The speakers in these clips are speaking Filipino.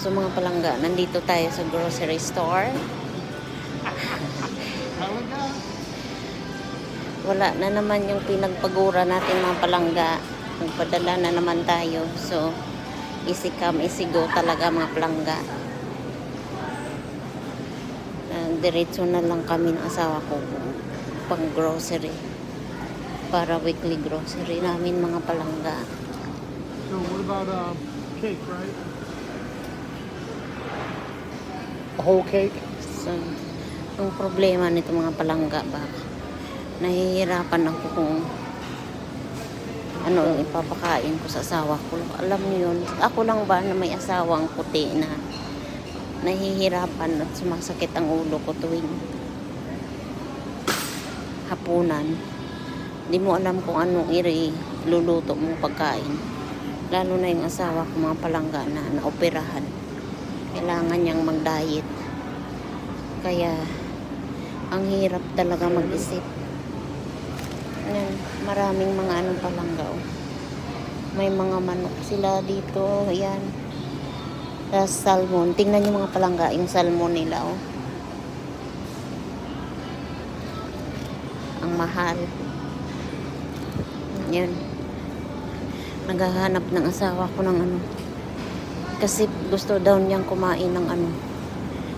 So mga palangga, nandito tayo sa grocery store. Wala na naman yung pinagpagura natin mga palangga. Nagpadala na naman tayo. So, easy come, easy go talaga mga palangga. Uh, diretso na lang kami ng asawa ko pang grocery. Para weekly grocery namin mga palangga. So what about um, cake, right? A whole cake? So, ang problema nito mga palangga ba, nahihirapan ako kung ano ang ipapakain ko sa asawa ko. Alam niyo yun, ako lang ba na may asawang puti na nahihirapan at sumasakit ang ulo ko tuwing hapunan. Hindi mo alam kung anong iluluto mong pagkain. Lalo na yung asawa ko mga palangga na naoperahan. Kailangan niyang mag-diet. Kaya, ang hirap talaga mag-isip. Yan, maraming mga anong palanggaw. May mga manok sila dito. Ayan. Tapos salmon. Tingnan yung mga palangga, yung salmon nila. Oh. Ang mahal. Yan. Naghahanap ng asawa ko ng ano. Kasi gusto daw niyang kumain ng ano,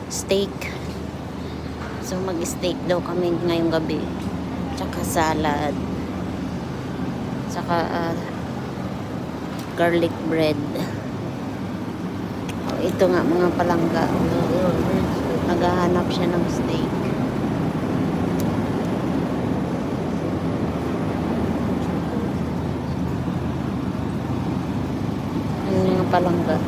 steak. So mag-steak daw kami ngayong gabi. Tsaka salad. Tsaka ah, garlic bread. Oh, ito nga mga palangga. Naghahanap siya ng steak. Palangga.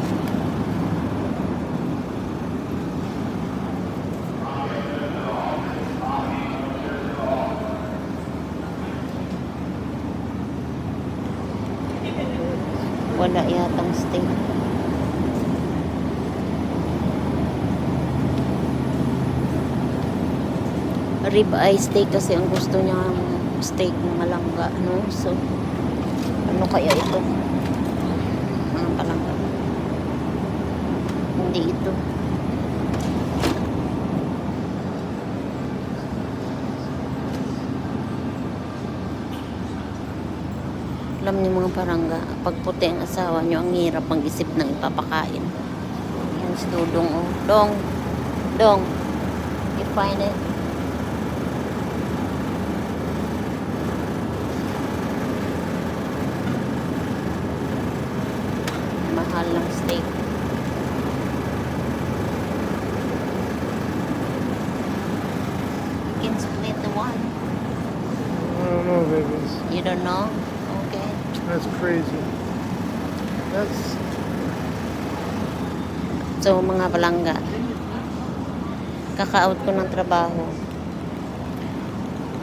Wala yatang steak. Rib eye steak kasi ang gusto niya steak ng malangga. Ano? So, ano kaya ito? Mga palangga. Hindi ito. Alam niyo mga parangga, pag puti ang asawa niyo, ang hirap mag-isip ng ipapakain. Yan si Dudong, oh. Dong, Dong, you find it? Mahal ng steak. You can split the one. I don't know, babies. You don't know? That's crazy. That's So, mga palangga, kaka-out ko ng trabaho.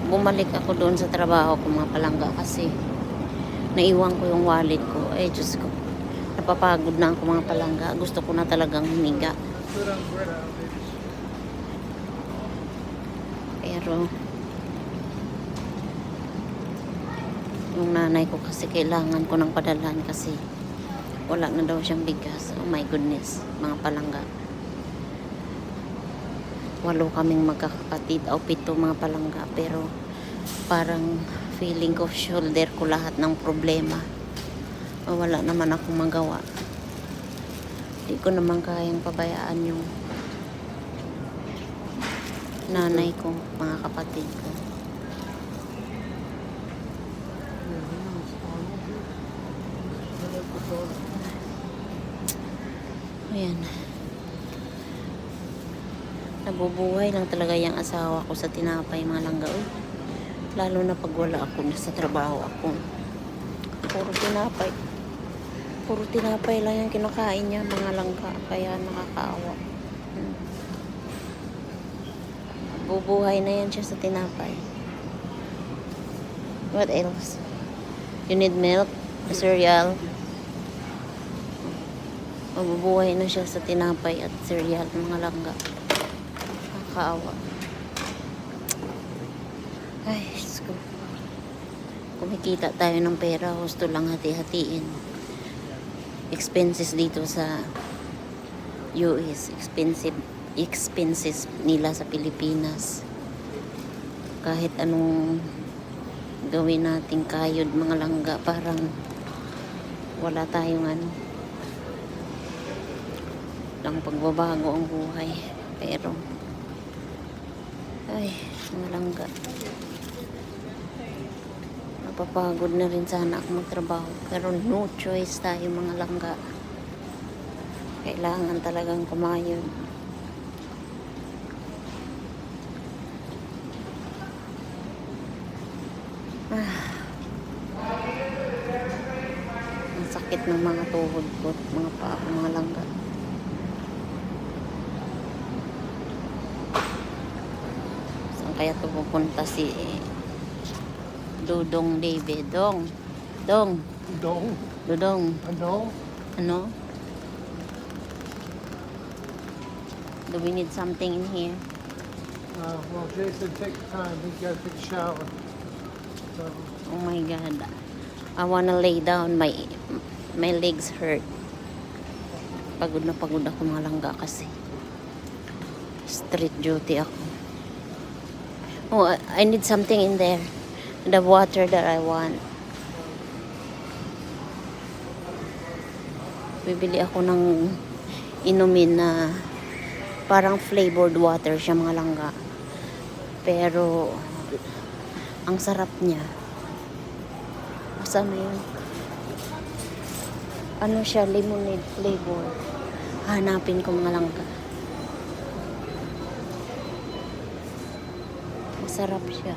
Bumalik ako doon sa trabaho ko mga palangga kasi naiwan ko yung wallet ko. Eh, Diyos ko. Napapagod na ako mga palangga. Gusto ko na talagang humiga. Pero, yung nanay ko kasi kailangan ko ng padalhan kasi wala na daw siyang bigas. Oh my goodness, mga palangga. Walo kaming magkakapatid o pito mga palangga pero parang feeling ko shoulder ko lahat ng problema. O, wala naman akong magawa. Hindi ko naman kayang pabayaan yung nanay ko, mga kapatid ko. Ayan. Nabubuhay lang talaga yung asawa ko sa tinapay mga langga. Uy, lalo na pag wala ako sa trabaho ako. Puro tinapay. Puro tinapay lang yung kinakain niya mga langga. Kaya nakakaawa. Hmm. Bubuhay na yan siya sa tinapay. What else? You need milk? Cereal? Mabubuhay na siya sa tinapay at cereal mga langga. Nakakaawa. Ay, Diyos ko. Kumikita tayo ng pera, gusto lang hati-hatiin. Expenses dito sa US expensive expenses nila sa Pilipinas. Kahit anong gawin nating kayod mga langga parang wala tayong ano lang pagbabago ang buhay. Pero ay mga langga napapagod na rin sana ako magtrabaho. Pero no choice tayo mga langga. Kailangan talagang kumayod. Ah. Sakit ng mga tuhod ko mga paa ko, mga langga kaya ito pupunta si Dudong David. Dong. Dong. Dong? Dudong. Ano? ano? Do we need something in here? Uh, well, Jason, take time. He's got to take a shower. So, oh my god. I wanna lay down. My my legs hurt. Pagod na pagod ako mga langga kasi. Street duty ako oh I- need something in there the water that I want bibili ako ng inumin na parang flavored water siya mga langga pero ang sarap niya Asan na yun? Ano siya? Lemonade flavor. Hanapin ko mga langka. Masarap siya.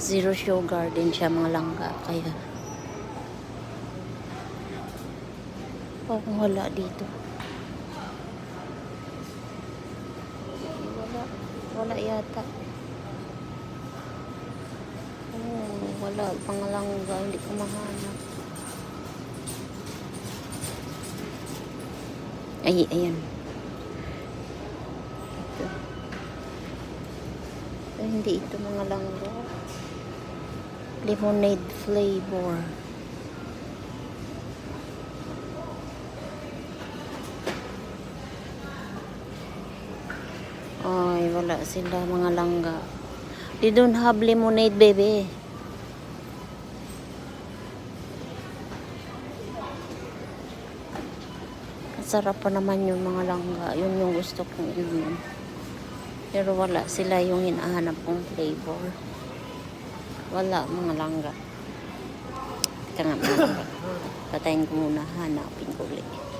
Zero sugar din siya mga langka. Kaya Oh, wala dito. Wala. Wala yata. Oh, wala. Pangalangga. Hindi ko mahanap. Ay, ayan. Ito. Ay, hindi ito mga langga. Lemonade flavor. Ay, wala sila mga langga. They don't have lemonade, baby. Masarap pa naman yung mga langga. Yun yung gusto kong inumin. Pero wala sila yung hinahanap kong flavor. Wala mga langga. Teka nga mga langga. Patayin ko muna. Hanapin ko ulit.